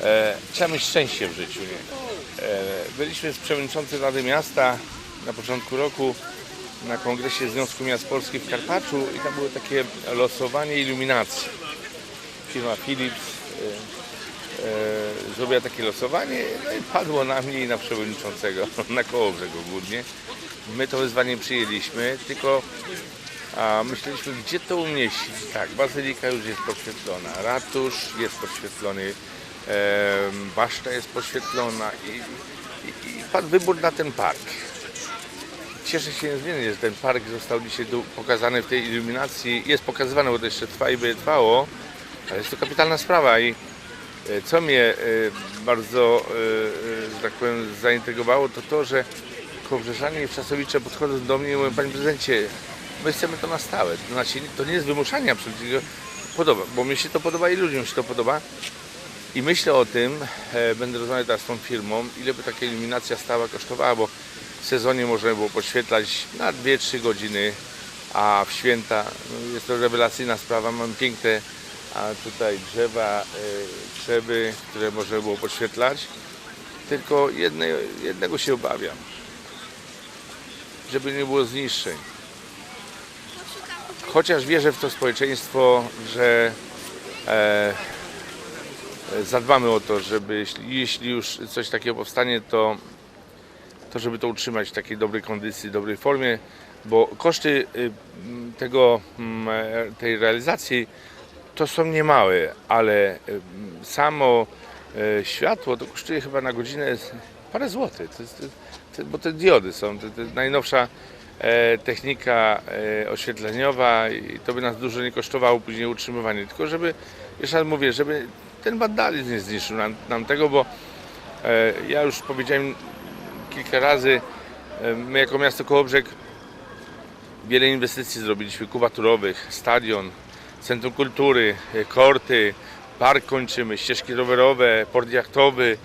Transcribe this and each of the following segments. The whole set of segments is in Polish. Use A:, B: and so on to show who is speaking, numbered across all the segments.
A: E, trzeba mieć szczęście w życiu. Nie? E, byliśmy z przewodniczącym Rady Miasta na początku roku na kongresie Związku Miast Polskich w Karpaczu i tam było takie losowanie iluminacji. Firma Philips e, zrobiła takie losowanie no i padło na mnie i na przewodniczącego, na Kołobrzeg ogólnie. My to wyzwanie przyjęliśmy, tylko a myśleliśmy, gdzie to umieścić. Tak, bazylika już jest podświetlona, ratusz jest podświetlony, baszta jest podświetlona i, i, i padł wybór na ten park. Cieszę się niezmiernie, że ten park został dzisiaj pokazany w tej iluminacji. Jest pokazywany, bo to jeszcze trwa i będzie trwało, ale jest to kapitalna sprawa i e, co mnie e, bardzo, e, że tak powiem, zaintrygowało, to to, że Kołbrzeżanie i Wczasowicze podchodzą do mnie i mówią, Panie Prezydencie, my chcemy to na stałe. To znaczy, to nie jest wymuszanie absolutnie, podoba, bo mi się to podoba i ludziom się to podoba. I myślę o tym, e, będę rozmawiał teraz z tą firmą, ile by taka iluminacja stała kosztowała, bo w sezonie można było podświetlać na 2-3 godziny, a w święta no, jest to rewelacyjna sprawa. Mam piękne a tutaj drzewa, e, krzewy, które można było podświetlać. Tylko jedne, jednego się obawiam, żeby nie było zniszczeń. Chociaż wierzę w to społeczeństwo, że e, zadbamy o to, żeby jeśli, już coś takiego powstanie, to, to żeby to utrzymać w takiej dobrej kondycji, dobrej formie, bo koszty y, tego, e, tej realizacji to są niemałe, ale y, samo e, światło to kosztuje chyba na godzinę parę złotych, bo te diody są, to, to najnowsza e, technika e, oświetleniowa i to by nas dużo nie kosztowało później utrzymywanie, tylko żeby, jeszcze raz mówię, żeby ten wandalizm nie zniszczył nam, nam tego, bo e, ja już powiedziałem kilka razy, e, my jako miasto Kołobrzeg wiele inwestycji zrobiliśmy, kubaturowych, stadion, centrum kultury, e, korty, park kończymy, ścieżki rowerowe, port jachtowy,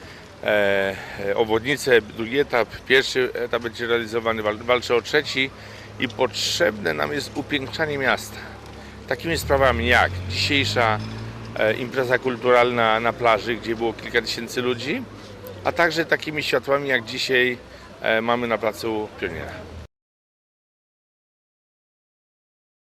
A: e, e, obwodnice, drugi etap, pierwszy etap będzie realizowany, wal- walczę o trzeci i potrzebne nam jest upiększanie miasta. Takimi sprawami jak dzisiejsza impreza kulturalna na plaży, gdzie było kilka tysięcy ludzi, a także takimi światłami jak dzisiaj e, mamy na placu Pioniera.